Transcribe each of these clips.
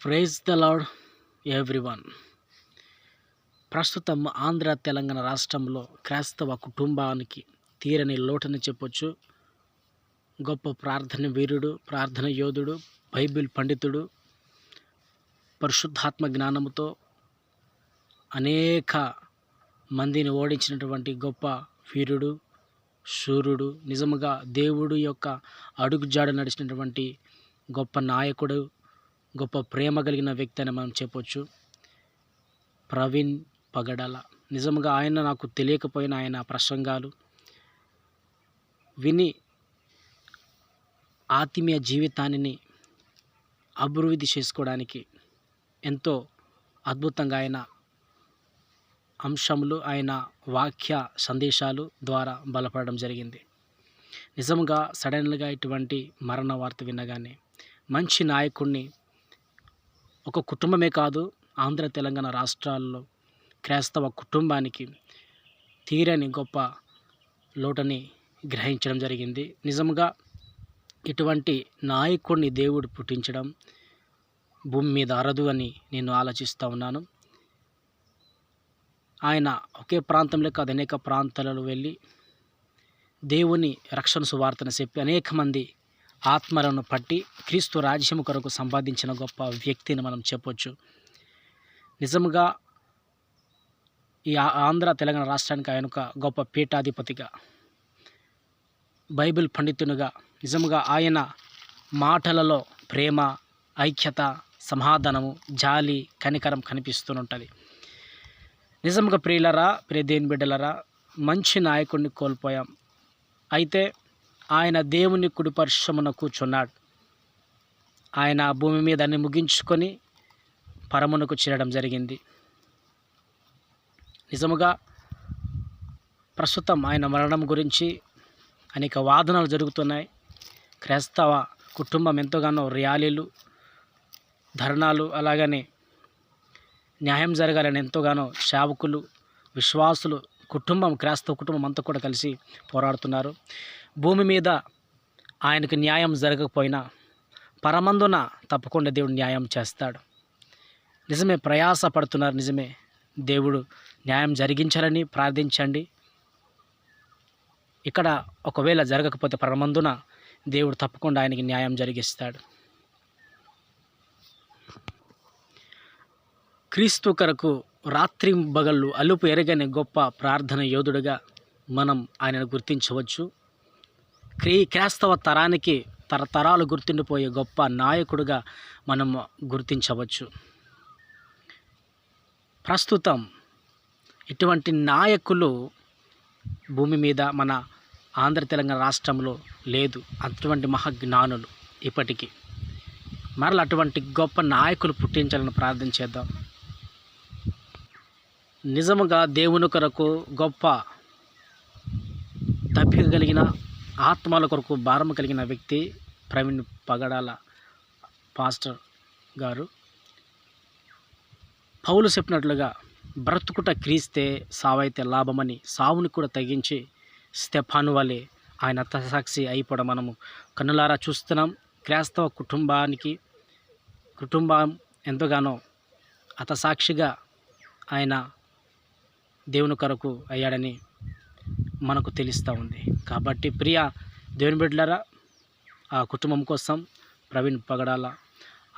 Praise the lord everyone. ప్రస్తుతం ఆంధ్ర తెలంగాణ రాష్ట్రంలో క్రైస్తవ కుటుంబానికి తీరని లోటని చెప్పొచ్చు. గొప్ప ప్రార్థన వీరుడు ప్రార్థన యోధుడు బైబిల్ పండితుడు పరిశుద్ధాత్మ జ్ఞానముతో అనేక మందిని ఓడించినటువంటి గొప్ప వీరుడు శూరుడు నిజముగా దేవుడు యొక్క అడుగుజాడ నడిచినటువంటి గొప్ప నాయకుడు గొప్ప ప్రేమ కలిగిన వ్యక్తి అని మనం చెప్పొచ్చు. ప్రవీణ్ పగడాల. నిజంగా ఆయన నాకు తెలియకపోయిన ఆయన ప్రసంగాలు. విని ఆత్మీయ జీవితాన్ని అభివృద్ధి చేసుకోవడానికి ఎంతో అద్భుతంగా ఆయన అంశములు ఆయన వాక్య సందేశాలు ద్వారా బలపడడం జరిగింది. నిజంగా సడన్గా ఇటువంటి మరణ వార్త వినగానే మంచి నాయకుడిని ఒక కుటుంబమే కాదు ఆంధ్ర తెలంగాణ రాష్ట్రాల్లో క్రైస్తవ కుటుంబానికి తీరని గొప్ప లోటని గ్రహించడం జరిగింది. నిజంగా ఇటువంటి నాయకుడిని దేవుడు పుట్టించడం భూమి మీద అరదు అని నేను ఆలోచిస్తూ ఉన్నాను. ఆయన ఒకే ప్రాంతంలో కాదు అనేక ప్రాంతాలలో వెళ్ళి దేవుని రక్షణ సువార్తను చెప్పి అనేక మంది ఆత్మలను పట్టి క్రీస్తు రాజ్యం కొరకు సంపాదించిన గొప్ప వ్యక్తిని మనం చెప్పొచ్చు. నిజముగా ఈ ఆ- ఆంధ్ర తెలంగాణ రాష్ట్రానికి ఆయన ఒక గొప్ప పీఠాధిపతిగా బైబిల్ పండితునిగా నిజముగా ఆయన మాటలలో ప్రేమ ఐక్యత సమాధానము జాలి కనికరం కనిపిస్తుంటుంది నిజంగా ప్రియులరా ప్రియ దేని బిడ్డలరా మంచి నాయకుడిని కోల్పోయాం. అయితే ఆయన దేవుని కుడిపర్శమున కూర్చున్నాడు. ఆయన భూమి మీద అన్ని ముగించుకొని పరమునకు చేరడం జరిగింది. నిజముగా ప్రస్తుతం ఆయన మరణం గురించి అనేక వాదనలు జరుగుతున్నాయి. క్రైస్తవ కుటుంబం ఎంతగానో ర్యాలీలు ధర్నాలు అలాగనే న్యాయం జరగాలని ఎంతోగానో సేవకులు విశ్వాసులు కుటుంబం క్రైస్తవ కుటుంబం అంతా కూడా కలిసి పోరాడుతున్నారు. భూమి మీద ఆయనకు న్యాయం జరగకపోయినా పరమందున తప్పకుండా దేవుడు న్యాయం చేస్తాడు. నిజమే ప్రయాస పడుతున్నారు నిజమే దేవుడు న్యాయం జరిగించాలని ప్రార్థించండి. ఇక్కడ ఒకవేళ జరగకపోతే పరమందున దేవుడు తప్పకుండా ఆయనకి న్యాయం జరిగిస్తాడు. క్రీస్తు కొరకు రాత్రి బగళ్ళు అలుపు ఎరగని గొప్ప ప్రార్థన యోధుడిగా మనం ఆయనను గుర్తించవచ్చు. క్రీ క్రైస్తవ తరానికి తరతరాలు గుర్తుండిపోయే గొప్ప నాయకుడిగా మనం గుర్తించవచ్చు. ప్రస్తుతం ఇటువంటి నాయకులు భూమి మీద మన ఆంధ్ర తెలంగాణ రాష్ట్రంలో లేదు. అటువంటి మహాజ్ఞానులు ఇప్పటికీ. మరల అటువంటి గొప్ప నాయకులు పుట్టించాలని ప్రార్థన చేద్దాం. నిజముగా దేవుని కొరకు గొప్ప దప్పిక కలిగిన ఆత్మల కొరకు భారం కలిగిన వ్యక్తి ప్రవీణ్ పగడాల పాస్టర్ గారు. పౌలు చెప్పినట్లుగా బ్రతుకుట క్రీస్తే సావైతే లాభమని సావుని కూడా తగ్గించి స్టెఫాను వలె ఆయన సాక్షి అయిపోవడం మనము కన్నులారా చూస్తున్నాం. క్రైస్తవ కుటుంబానికి కుటుంబం ఎంతగానో అతసాక్షిగా ఆయన దేవుని కొరకు అయ్యాడని మనకు తెలుస్తూ ఉంది. కాబట్టి ప్రియ దేవుని బిడ్డలారా ఆ కుటుంబం కోసం ప్రవీణ్ పగడాల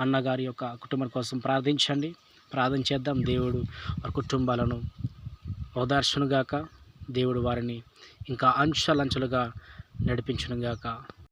అన్నగారి యొక్క కుటుంబం కోసం ప్రార్థించండి. ప్రార్థన చేద్దాం. దేవుడు వారి కుటుంబాలను ఓదార్చునుగాక. దేవుడు వారిని ఇంకా అంచెలంచెలుగా నడిపించునుగాక.